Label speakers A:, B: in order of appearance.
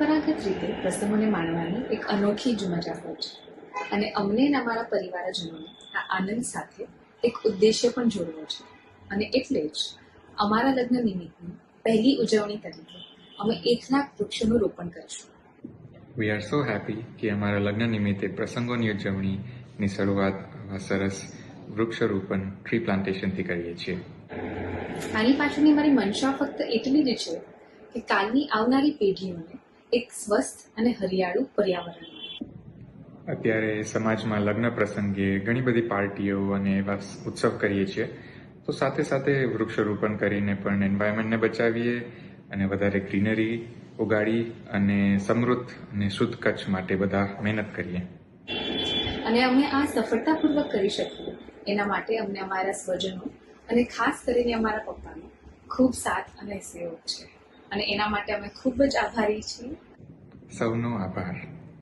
A: પરંપરાગત રીતે પ્રસંગોને માણવાની એક અનોખી જ મજા હોય છે. અને અમને અને અમારા પરિવારજનોને આ આનંદ સાથે એક ઉદ્દેશ્ય પણ જોડવો છે. અને એટલે જ અમારા લગ્ન નિમિત્તની પહેલી ઉજવણી તરીકે અમે એક લાખ વૃક્ષોનું રોપણ કરીશું.
B: વી આર સો હેપી કે અમારા લગ્ન નિમિત્તે પ્રસંગોની ઉજવણીની શરૂઆત સરસ વૃક્ષારોપણ ટ્રી પ્લાન્ટેશનથી કરીએ છીએ.
A: આની પાછળની મારી મનશા ફક્ત એટલી જ છે કે કાલની આવનારી પેઢીઓને એક સ્વસ્થ અને હરિયાળું પર્યાવરણ.
B: અત્યારે સમાજમાં લગ્ન પ્રસંગે ઘણી બધી પાર્ટીઓ અને એવા ઉત્સવ કરીએ છીએ. તો સાથે સાથે વૃક્ષારોપણ કરીને પણ એન્વાયરમેન્ટને બચાવીએ અને વધારે ગ્રીનરી ઉગાડી અને સમૃદ્ધ અને શુદ્ધ કચ્છ માટે બધા મહેનત કરીએ.
A: અને અમે આ સફળતાપૂર્વક કરી શકીએ. એના માટે અમને અમારા સ્વજનો અને ખાસ કરીને અમારા પપ્પાનો ખૂબ સાથ અને સહયોગ છે. અને એના માટે અમે ખૂબ જ આભારી છીએ.
B: સૌનો આભાર.